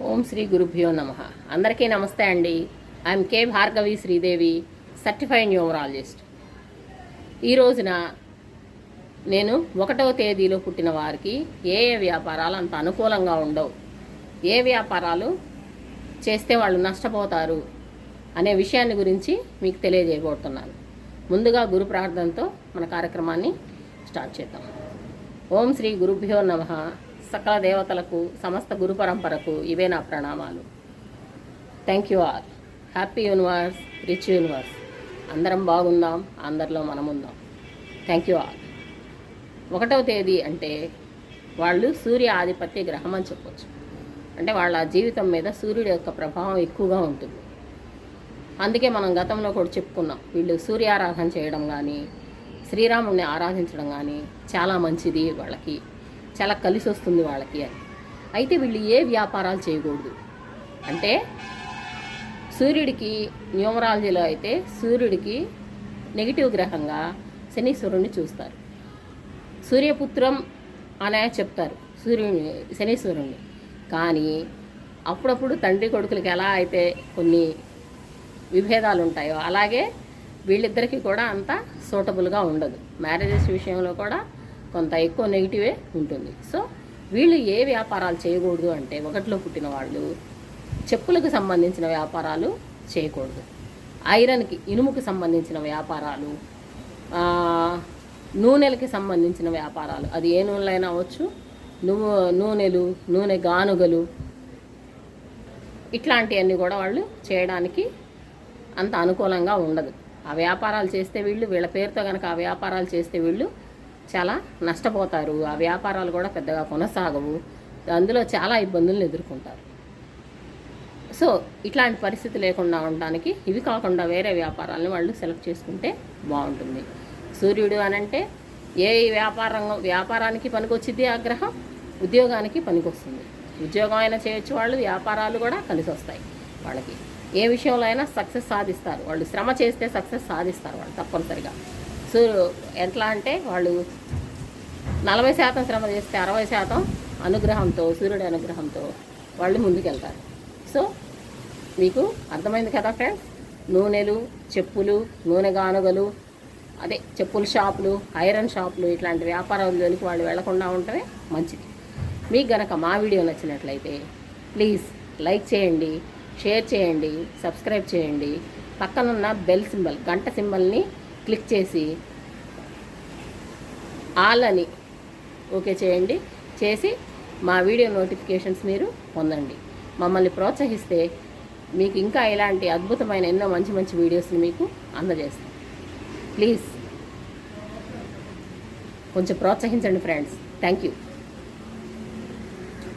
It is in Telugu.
ఓం శ్రీ గురుభ్యో నమ. అందరికీ నమస్తే అండి. I'm K Bhargavi Sridevi certified numerologist. ఈ రోజున నేను ఒకటవ తేదీలో పుట్టిన వారికి ఏ ఏ వ్యాపారాలు అంత అనుకూలంగా ఉండవు. ఏ వ్యాపారాలు చేస్తే వాళ్ళు నష్టపోతారు అనే విషయాన్ని గురించి మీకు తెలియజేయబోతున్నాను. ముందుగా గురు ప్రార్థనతో మన కార్యక్రమాన్ని స్టార్ట్ చేద్దాం. ఓం శ్రీ గురుభ్యో నమ. సకల దేవతలకు సమస్త గురు పరంపరకు ఇవే నా ప్రణామాలు. Thank you all happy universe rich universe అందరం బాగుందాం అందరిలో మనం థ్యాంక్ యూ ఆల్ ఒకటవ తేదీ అంటే వాళ్ళు సూర్య ఆధిపత్య గ్రహం అని చెప్పొచ్చు. అంటే వాళ్ళ జీవితం మీద సూర్యుడి యొక్క ప్రభావం ఎక్కువగా ఉంటుంది. అందుకే మనం గతంలో కూడా చెప్పుకున్నాం. వీళ్ళు సూర్యారాధన చేయడం కానీ శ్రీరాముడిని ఆరాధించడం కానీ చాలా మంచిది వాళ్ళకి. చాలా కలిసి వస్తుంది వాళ్ళకి అని. అయితే వీళ్ళు ఏ వ్యాపారాలు చేయకూడదు. అంటే సూర్యుడికి న్యూమరాలజీలో అయితే సూర్యుడికి నెగిటివ్ గ్రహంగా శనీశ్వరుణ్ణి చూస్తారు. సూర్యపుత్రం అనే చెప్తారు సూర్యుని శనీశ్వరుణ్ణి. కానీ అప్పుడప్పుడు తండ్రి కొడుకులకి ఎలా అయితే కొన్ని విభేదాలు ఉంటాయో అలాగే వీళ్ళిద్దరికీ కూడా అంత సూటబుల్గా ఉండదు. మ్యారేజెస్ విషయంలో కూడా కొంత ఎక్కువ నెగిటివే ఉంటుంది. సో వీళ్ళు ఏ వ్యాపారాలు చేయకూడదు అంటే ఒకటిలో పుట్టిన వాళ్ళు చెప్పులకు సంబంధించిన వ్యాపారాలు చేయకూడదు. ఐరన్కి ఇనుముకి సంబంధించిన వ్యాపారాలు నూనెలకి సంబంధించిన వ్యాపారాలు. అది ఏ నూనెలైనా అవ్వచ్చు. నువ్వు నూనెలు నూనె గానుగలు ఇట్లాంటివన్నీ కూడా వాళ్ళు చేయడానికి అంత అనుకూలంగా ఉండదు. ఆ వ్యాపారాలు చేస్తే వీళ్ళు వీళ్ళ పేరుతో కనుక ఆ వ్యాపారాలు చేస్తే వీళ్ళు చాలా నష్టపోతారు. ఆ వ్యాపారాలు కూడా పెద్దగా కొనసాగవు. అందులో చాలా ఇబ్బందులను ఎదుర్కొంటారు. సో ఇట్లాంటి పరిస్థితి లేకుండా ఉండడానికి ఇవి కాకుండా వేరే వ్యాపారాలను వాళ్ళు సెలెక్ట్ చేసుకుంటే బాగుంటుంది. సూర్యుడు అనంటే ఏ వ్యాపారం వ్యాపారానికి పనికొచ్చిద్ది ఆ గ్రహం? ఉద్యోగానికి పనికొస్తుంది. ఉద్యోగం అయినా చేయొచ్చు వాళ్ళు వ్యాపారాలు కూడా కలిసి వస్తాయి వాళ్ళకి. ఏ విషయంలో అయినా సక్సెస్ సాధిస్తారు. వాళ్ళు శ్రమ చేస్తే సక్సెస్ సాధిస్తారు వాళ్ళు తప్పనిసరిగా. సో ఎట్లా అంటే వాళ్ళు నలభై శాతం శ్రమ చేస్తే అరవై శాతం అనుగ్రహంతో సూర్యుడి అనుగ్రహంతో వాళ్ళు ముందుకెళ్తారు. సో మీకు అర్థమైంది కదా ఫ్రెండ్స్? నూనెలు చెప్పులు నూనె గానుగలు అదే చెప్పుల షాపులు ఐరన్ షాపులు ఇట్లాంటి వ్యాపారాలలోకి వాళ్ళు వెళ్ళకుండా ఉండటమే మంచిది. మీకు గనక మా వీడియో నచ్చినట్లయితే ప్లీజ్ లైక్ చేయండి షేర్ చేయండి సబ్స్క్రైబ్ చేయండి. పక్కనున్న బెల్ సింబల్ గంట సింబల్ని క్లిక్ చేసి ఆల్ అని ఓకే చేయండి. చేసి మా వీడియో నోటిఫికేషన్స్ మీరు పొందండి. మమ్మల్ని ప్రోత్సహిస్తే మీకు ఇంకా ఇలాంటి అద్భుతమైన ఎన్నో మంచి మంచి వీడియోస్ని మీకు అందజేస్తాం. ప్లీజ్. కొంచెం ప్రోత్సహించండి ఫ్రెండ్స్. Thank you.